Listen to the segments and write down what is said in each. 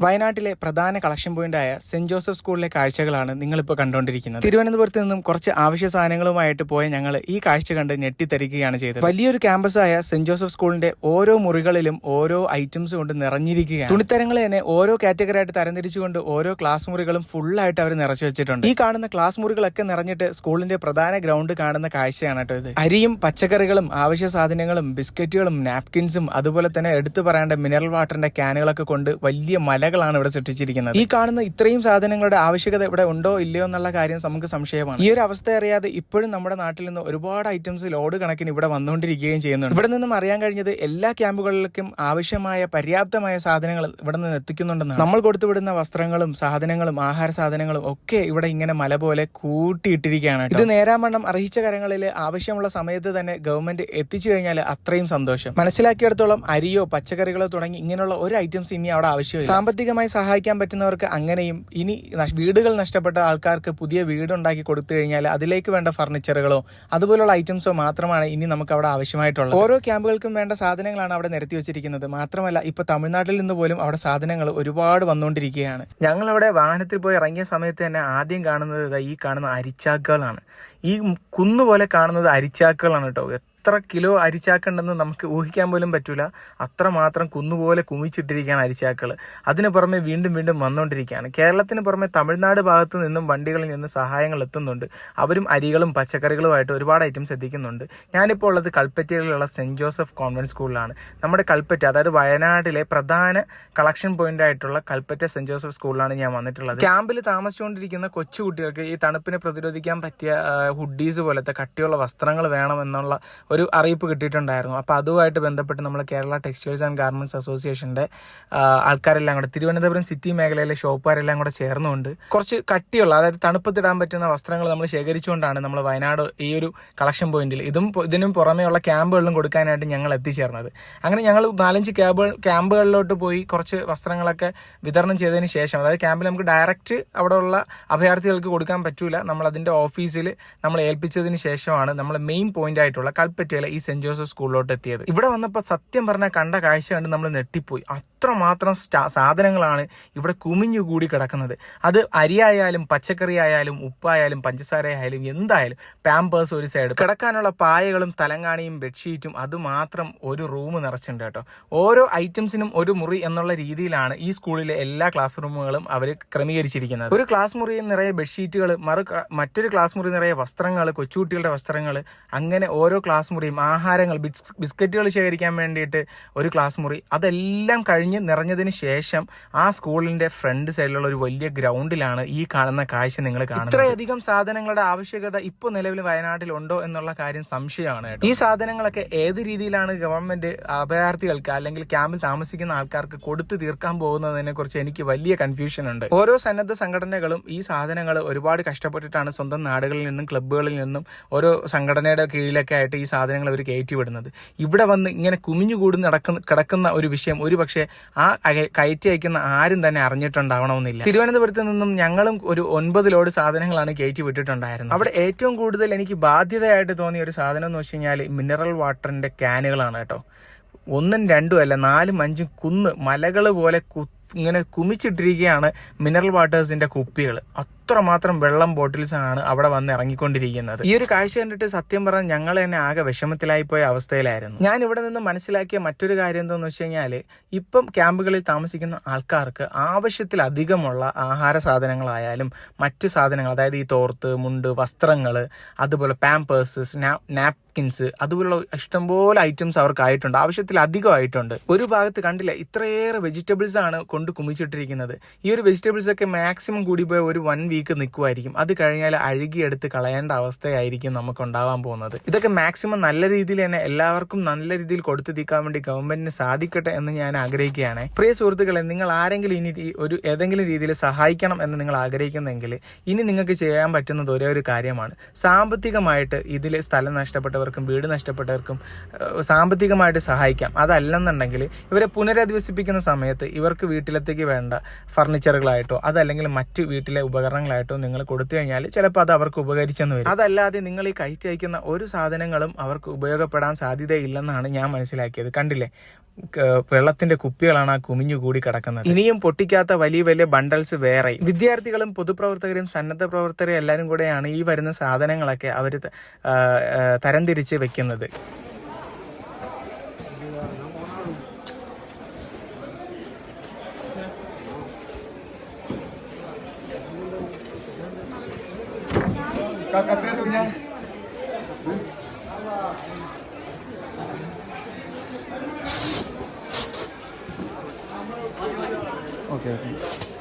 വയനാട്ടിലെ പ്രധാന collection പോയിന്റായ saint Joseph സ്കൂളിലെ കാഴ്ചകളാണ് നിങ്ങളിപ്പോൾ കണ്ടുകൊണ്ടിരിക്കുന്നത്. തിരുവനന്തപുരത്ത് നിന്നും കുറച്ച് ആവശ്യ സാധനങ്ങളുമായിട്ട് പോയ ഞങ്ങൾ ഈ കാഴ്ച കണ്ട് ഞെട്ടിത്തരിക്കുകയാണ് ചെയ്തത്. വലിയൊരു ക്യാമ്പസായ സെന്റ് ജോസഫ് സ്കൂളിന്റെ ഓരോ മുറികളിലും ഓരോ ഐറ്റംസ് കൊണ്ട് നിറഞ്ഞിരിക്കുകയാണ്. തുണിത്തരങ്ങൾ തന്നെ ഓരോ കാറ്റഗറി ആയിട്ട് തരംതിരിച്ചുകൊണ്ട് ഓരോ ക്ലാസ് മുറികളും ഫുള്ളായിട്ട് അവർ നിറച്ചു വെച്ചിട്ടുണ്ട്. ഈ കാണുന്ന ക്ലാസ് മുറികളൊക്കെ നിറഞ്ഞിട്ട് സ്കൂളിന്റെ പ്രധാന ഗ്രൗണ്ട് കാണുന്ന കാഴ്ചയാണ് കേട്ടോ ഇത്. അരിയും പച്ചക്കറികളും ആവശ്യ സാധനങ്ങളും ബിസ്ക്കറ്റുകളും നാപ്കിൻസും അതുപോലെ തന്നെ എടുത്തു പറയേണ്ട മിനറൽ വാട്ടറിന്റെ ക്യാനുകളൊക്കെ കൊണ്ട് വലിയ മലകളാണ് ഇവിടെ സൃഷ്ടിച്ചിരിക്കുന്നത്. ഈ കാണുന്ന ഇത്രയും സാധനങ്ങളുടെ ആവശ്യകത ഇവിടെ ഉണ്ടോ ഇല്ലയോ എന്നുള്ള കാര്യം നമുക്ക് സംശയമാണ്. ഈ ഒരു അവസ്ഥ അറിയാതെ ഇപ്പോഴും നമ്മുടെ നാട്ടിൽ നിന്ന് ഒരുപാട് ഐറ്റംസ് ലോഡ് കണക്കിന് ഇവിടെ വന്നുകൊണ്ടിരിക്കുകയും ചെയ്യുന്നുണ്ട്. ഇവിടെ നിന്നും അറിയാൻ കഴിഞ്ഞത് എല്ലാ ക്യാമ്പുകളിലേക്കും ആവശ്യമായ പര്യാപ്തമായ സാധനങ്ങൾ ഇവിടെ നിന്ന് എത്തിക്കുന്നുണ്ടെന്നാണ്. നമ്മൾ കൊടുത്തുവിടുന്ന വസ്ത്രങ്ങളും സാധനങ്ങളും ആഹാര സാധനങ്ങളും ഒക്കെ ഇവിടെ ഇങ്ങനെ മല പോലെ കൂട്ടിയിട്ടിരിക്കുകയാണ് കേട്ടോ. ഇത് നേരാമണ്ണം അർഹിച്ച കരങ്ങളിൽ ആവശ്യമുള്ള സമയത്ത് തന്നെ ഗവൺമെന്റ് എത്തിച്ചു കഴിഞ്ഞാൽ അത്രയും സന്തോഷം. മനസ്സിലാക്കിയിടത്തോളം അരിയോ പച്ചക്കറികളോ തുടങ്ങി ഇങ്ങനെയുള്ള ഒരു ഐറ്റംസ് ഇനി അവിടെ ആവശ്യമില്ല. സാമ്പത്തികമായി സഹായിക്കാൻ പറ്റുന്നവർക്ക് അങ്ങനെയും ഇനി വീടുകൾ നഷ്ടപ്പെട്ട ആൾക്കാർക്ക് പുതിയ വീടുണ്ടാക്കി കൊടുത്തു കഴിഞ്ഞാൽ അതിലേക്ക് വേണ്ട ഫർണിച്ചറുകളോ അതുപോലുള്ള ഐറ്റംസോ മാത്രമാണ് ഇനി നമുക്ക് അവിടെ ആവശ്യമായിട്ടുള്ളത്. ഓരോ ക്യാമ്പുകൾക്കും വേണ്ട സാധനങ്ങളാണ് അവിടെ നിരത്തി വെച്ചിരിക്കുന്നത്. മാത്രമല്ല ഇപ്പൊ തമിഴ്നാട്ടിൽ നിന്ന് പോലും അവിടെ സാധനങ്ങൾ ഒരുപാട് വന്നുകൊണ്ടിരിക്കുകയാണ്. ഞങ്ങൾ അവിടെ വാഹനത്തിൽ പോയി ഇറങ്ങിയ സമയത്ത് തന്നെ ആദ്യം കാണുന്നത് ഈ കാണുന്ന അരിച്ചാക്കുകളാണ്. ഈ കുന്നുപോലെ കാണുന്നത് അരിച്ചാക്കുകളാണ് കേട്ടോ. എത്ര കിലോ അരിച്ചാക്കുണ്ടെന്ന് നമുക്ക് ഊഹിക്കാൻ പോലും പറ്റൂല. അത്രമാത്രം കുന്നുപോലെ കുമിച്ചിട്ടിരിക്കുകയാണ് അരിച്ചാക്കൾ അതിന് പുറമെ വീണ്ടും വീണ്ടും വന്നുകൊണ്ടിരിക്കുകയാണ് കേരളത്തിന് പുറമെ തമിഴ്നാട് ഭാഗത്തു നിന്നും വണ്ടികളിൽ നിന്ന് സഹായങ്ങൾ എത്തുന്നുണ്ട്. അവരും അരികളും പച്ചക്കറികളുമായിട്ട് ഒരുപാട് ഐറ്റംസ് എത്തിക്കുന്നുണ്ട്. ഞാനിപ്പോൾ ഉള്ളത് കൽപ്പറ്റയിലുള്ള സെന്റ് ജോസഫ് കോൺവെന്റ് സ്കൂളിലാണ്. നമ്മുടെ കൽപ്പറ്റ അതായത് വയനാട്ടിലെ പ്രധാന കളക്ഷൻ പോയിന്റ് ആയിട്ടുള്ള കൽപ്പറ്റ സെന്റ് ജോസഫ് സ്കൂളിലാണ് ഞാൻ വന്നിട്ടുള്ളത്. ക്യാമ്പിൽ താമസിച്ചുകൊണ്ടിരിക്കുന്ന കൊച്ചുകുട്ടികൾക്ക് ഈ തണുപ്പിനെ പ്രതിരോധിക്കാൻ പറ്റിയ ഹുഡീസ് പോലത്തെ കട്ടിയുള്ള വസ്ത്രങ്ങൾ വേണമെന്നുള്ള ഒരു അറിയിപ്പ് കിട്ടിയിട്ടുണ്ടായിരുന്നു. അപ്പോൾ അതുമായിട്ട് ബന്ധപ്പെട്ട് നമ്മൾ കേരള ടെക്സ്റ്റൈൽസ് ആൻഡ് ഗാർമെന്റ്സ് അസോസിയേഷന്റെ ആൾക്കാരെല്ലാം കൂടെ തിരുവനന്തപുരം സിറ്റി മേഖലയിലെ ഷോപ്പുകാരെല്ലാം കൂടെ ചേർന്നുകൊണ്ട് കുറച്ച് കട്ടിയുള്ള അതായത് തണുപ്പത്തിടാൻ പറ്റുന്ന വസ്ത്രങ്ങൾ നമ്മൾ ശേഖരിച്ചുകൊണ്ടാണ് നമ്മൾ വയനാട് ഈ ഒരു കളക്ഷൻ പോയിന്റിൽ ഇതും ഇതിനും പുറമേയുള്ള ക്യാമ്പുകളിലും കൊടുക്കാനായിട്ട് ഞങ്ങൾ എത്തിച്ചേർന്നത്. അങ്ങനെ ഞങ്ങൾ നാലഞ്ച് ക്യാമ്പ് ക്യാമ്പുകളിലോട്ട് പോയി കുറച്ച് വസ്ത്രങ്ങളൊക്കെ വിതരണം ചെയ്തതിന് ശേഷം അതായത് ക്യാമ്പിൽ നമുക്ക് ഡയറക്റ്റ് അവിടെയുള്ള അഭയാർത്ഥികൾക്ക് കൊടുക്കാൻ പറ്റൂല നമ്മൾ അതിന്റെ ഓഫീസിൽ നമ്മൾ ഏൽപ്പിച്ചതിന് ശേഷമാണ് നമ്മൾ മെയിൻ പോയിന്റ് ആയിട്ടുള്ള കൽപ്പറ്റയിലെ ഈ സെന്റ് ജോസഫ് സ്കൂളിലോട്ട് എത്തിയത് ഇവിടെ വന്നപ്പോൾ സത്യം പറഞ്ഞാൽ കണ്ട കാഴ്ച കണ്ട് നമ്മൾ നെട്ടിപ്പോയി അത്രമാത്രം സാധനങ്ങളാണ് ഇവിടെ കുമിഞ്ഞുകൂടി കിടക്കുന്നത്. അത് അരിയായാലും പച്ചക്കറി ആയാലും ഉപ്പായാലും പഞ്ചസാര ആയാലും എന്തായാലും പാമ്പേഴ്സ് ഒരു സൈഡ്. കിടക്കാനുള്ള പായകളും തലങ്ങാണിയും ബെഡ്ഷീറ്റും അതുമാത്രം ഒരു റൂം നിറച്ചിട്ടുണ്ട് കേട്ടോ. ഓരോ ഐറ്റംസിനും ഒരു മുറി എന്നുള്ള രീതിയിലാണ് ഈ സ്കൂളിലെ എല്ലാ ക്ലാസ് റൂമുകളും അവർ ക്രമീകരിച്ചിരിക്കുന്നത്. ഒരു ക്ലാസ് മുറിയിൽ നിറയെ ബെഡ്ഷീറ്റുകൾ മറു മറ്റൊരു ക്ലാസ് മുറി നിറയെ വസ്ത്രങ്ങൾ കൊച്ചുകുട്ടികളുടെ വസ്ത്രങ്ങൾ അങ്ങനെ ഓരോ ക്ലാസ് മുറിയും ആഹാരങ്ങൾ ബിസ്ക്കറ്റുകൾ ശേഖരിക്കാൻ വേണ്ടിയിട്ട് ഒരു ക്ലാസ് മുറി. അതെല്ലാം കഴിഞ്ഞ് നിറഞ്ഞതിന് ശേഷം ആ സ്കൂളിന്റെ ഫ്രണ്ട് സൈഡിലുള്ള ഒരു വലിയ ഗ്രൗണ്ടിലാണ് ഈ കാണുന്ന കാഴ്ച നിങ്ങൾ കാണുന്നത്. ഇത്രയധികം സാധനങ്ങളുടെ ആവശ്യകത ഇപ്പോൾ നിലവിൽ വയനാട്ടിൽ ഉണ്ടോ എന്നുള്ള കാര്യം സംശയമാണ്. ഈ സാധനങ്ങളൊക്കെ ഏത് രീതിയിലാണ് ഗവൺമെന്റ് അഭയാർത്ഥികൾക്ക് അല്ലെങ്കിൽ ക്യാമ്പിൽ താമസിക്കുന്ന ആൾക്കാർക്ക് കൊടുത്തു തീർക്കാൻ പോകുന്നതിനെ കുറിച്ച് എനിക്ക് വലിയ കൺഫ്യൂഷൻ ഉണ്ട്. ഓരോ സന്നദ്ധ സംഘടനകളും ഈ സാധനങ്ങൾ ഒരുപാട് കഷ്ടപ്പെട്ടിട്ടാണ് സ്വന്തം നാടുകളിൽ നിന്നും ക്ലബ്ബുകളിൽ നിന്നും ഓരോ സംഘടനയുടെ കീഴിലൊക്കെ ആയിട്ട് ഈ സാധനങ്ങൾ അവർ കയറ്റി വിടുന്നത് ഇവിടെ വന്ന് ഇങ്ങനെ കുമിഞ്ഞുകൂടി നടക്കുന്ന കിടക്കുന്ന ഒരു വിഷയം ഒരു പക്ഷേ ആ കയറ്റി അയക്കുന്ന ആരും തന്നെ അറിഞ്ഞിട്ടുണ്ടാവണമെന്നില്ല. തിരുവനന്തപുരത്ത് നിന്നും ഞങ്ങളും ഒരു ഒൻപത് ലോഡ് സാധനങ്ങളാണ് കയറ്റി വിട്ടിട്ടുണ്ടായിരുന്നത്. അവിടെ ഏറ്റവും കൂടുതൽ എനിക്ക് ബാധ്യതയായിട്ട് തോന്നിയ ഒരു സാധനം എന്ന് വെച്ച് കഴിഞ്ഞാൽ മിനറൽ വാട്ടറിന്റെ ക്യാനുകളാണ് കേട്ടോ. ഒന്നും രണ്ടും അല്ല നാലും അഞ്ചും കുന്ന് മലകൾ പോലെ ഇങ്ങനെ കുമിച്ചിട്ടിരിക്കുകയാണ് മിനറൽ വാട്ടേഴ്സിന്റെ കുപ്പികൾ അത്രമാത്രം വെള്ളം ബോട്ടിൽസ് ആണ് അവിടെ വന്ന് ഇറങ്ങിക്കൊണ്ടിരിക്കുന്നത്. ഈ ഒരു കാഴ്ച കണ്ടിട്ട് സത്യം പറഞ്ഞാൽ ഞങ്ങൾ തന്നെ ആകെ വിഷമത്തിലായി പോയ അവസ്ഥയിലായിരുന്നു. ഞാൻ ഇവിടെ നിന്ന് മനസ്സിലാക്കിയ മറ്റൊരു കാര്യം എന്താണെന്ന് വെച്ച് കഴിഞ്ഞാൽ ഇപ്പം ക്യാമ്പുകളിൽ താമസിക്കുന്ന ആൾക്കാർക്ക് ആവശ്യത്തിലധികമുള്ള ആഹാര സാധനങ്ങളായാലും മറ്റു സാധനങ്ങൾ അതായത് ഈ തോർത്ത് മുണ്ട് വസ്ത്രങ്ങൾ അതുപോലെ പാമ്പേഴ്സ് നാപ്കിൻസ് അതുപോലുള്ള ഇഷ്ടംപോലെ ഐറ്റംസ് അവർക്ക് ആയിട്ടുണ്ട് ആവശ്യത്തിലധികമായിട്ടുണ്ട്. ഒരു ഭാഗത്ത് കണ്ടില്ല ഇത്രയേറെ വെജിറ്റബിൾസ് ആണ് കൊണ്ട് കുമിച്ചിട്ടിരിക്കുന്നത്. ഈ ഒരു വെജിറ്റബിൾസ് ഒക്കെ മാക്സിമം കൂടി പോയ ഒരു വൺ വീക്ക് നിൽക്കുമായിരിക്കും അത് കഴിഞ്ഞാൽ അഴുകിയെടുത്ത് കളയേണ്ട അവസ്ഥയായിരിക്കും നമുക്ക് ഉണ്ടാവാൻ പോകുന്നത്. ഇതൊക്കെ മാക്സിമം നല്ല രീതിയിൽ തന്നെ എല്ലാവർക്കും നല്ല രീതിയിൽ കൊടുത്തു തീക്കാൻ വേണ്ടി ഗവൺമെന്റിന് സാധിക്കട്ടെ എന്ന് ഞാൻ ആഗ്രഹിക്കുകയാണ്. പ്രിയ സുഹൃത്തുക്കളെ നിങ്ങൾ ആരെങ്കിലും ഇനി ഒരു ഏതെങ്കിലും രീതിയിൽ സഹായിക്കണം എന്ന് നിങ്ങൾ ആഗ്രഹിക്കുന്നെങ്കിൽ ഇനി നിങ്ങൾക്ക് ചെയ്യാൻ പറ്റുന്നത് ഒരേ ഒരു കാര്യമാണ്. സാമ്പത്തികമായിട്ട് ഇതിൽ സ്ഥലം നഷ്ടപ്പെട്ടവർക്കും വീട് നഷ്ടപ്പെട്ടവർക്കും സാമ്പത്തികമായിട്ട് സഹായിക്കാം. അതല്ലെന്നുണ്ടെങ്കിൽ ഇവരെ പുനരധിവസിപ്പിക്കുന്ന സമയത്ത് ഇവർക്ക് വീട്ടിലത്തേക്ക് വേണ്ട ഫർണിച്ചറുകളായിട്ടോ അതല്ലെങ്കിൽ മറ്റ് വീട്ടിലെ ഉപകരണങ്ങൾ ഭക്ഷണങ്ങളായിട്ടോ നിങ്ങൾ കൊടുത്തു കഴിഞ്ഞാൽ ചിലപ്പോൾ അത് അവർക്ക് ഉപകരിച്ചെന്ന് വരും. അതല്ലാതെ നിങ്ങൾ ഈ കയറ്റി അയക്കുന്ന ഒരു സാധനങ്ങളും അവർക്ക് ഉപയോഗപ്പെടാൻ സാധ്യതയില്ലെന്നാണ് ഞാൻ മനസ്സിലാക്കിയത്. കണ്ടില്ലേ? വെള്ളത്തിന്റെ കുപ്പികളാണ് ആ കുമിഞ്ഞു കൂടി കിടക്കുന്നത്. ഇനിയും പൊട്ടിക്കാത്ത വലിയ വലിയ ബണ്ടൽസ് വേറെ. വിദ്യാർത്ഥികളും പൊതുപ്രവർത്തകരും സന്നദ്ധ പ്രവർത്തകരും എല്ലാവരും കൂടെയാണ് ഈ വരുന്ന സാധനങ്ങളൊക്കെ അവർ തരംതിരിച്ച് വെക്കുന്നത്. ഓക്കെ ഓക്കെ എന്താ തക്കാളി ഇല്ലേ അടിപൊളി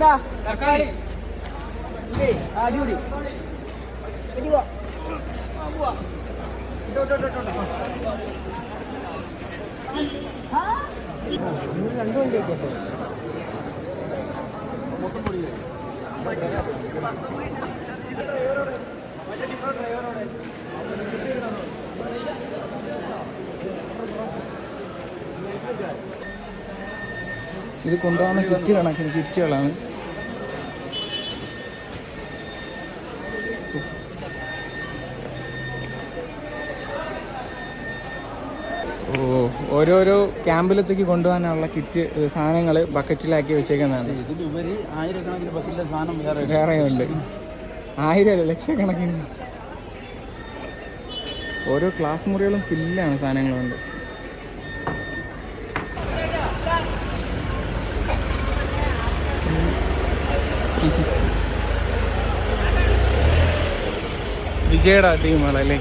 ഇനി തക്കാളി? നിങ്ങൾ രണ്ടു വണ്ടി ആയിക്കോട്ടെ ഇത് കൊണ്ടുപോകുന്ന കിറ്റ് കണക്കിന് കിറ്റുകളാണ് ഓരോരോ ക്യാമ്പിലത്തേക്ക് കൊണ്ടുപോകാനുള്ള കിറ്റ് സാധനങ്ങൾ ബക്കറ്റിലാക്കി വെച്ചേക്കുന്നതാണ്. ഇതിലുപരി ആയിരക്കണക്കിന് ബക്കറ്റിലെ സാധനം വേറെ വേറെയുണ്ട്. ആയിരം ലക്ഷക്കണക്കിന്. ഓരോ ക്ലാസ് മുറികളും ഫില്ലാണ് സാധനങ്ങളുണ്ട് വിജയുടെ ടീമുകളല്ലേ?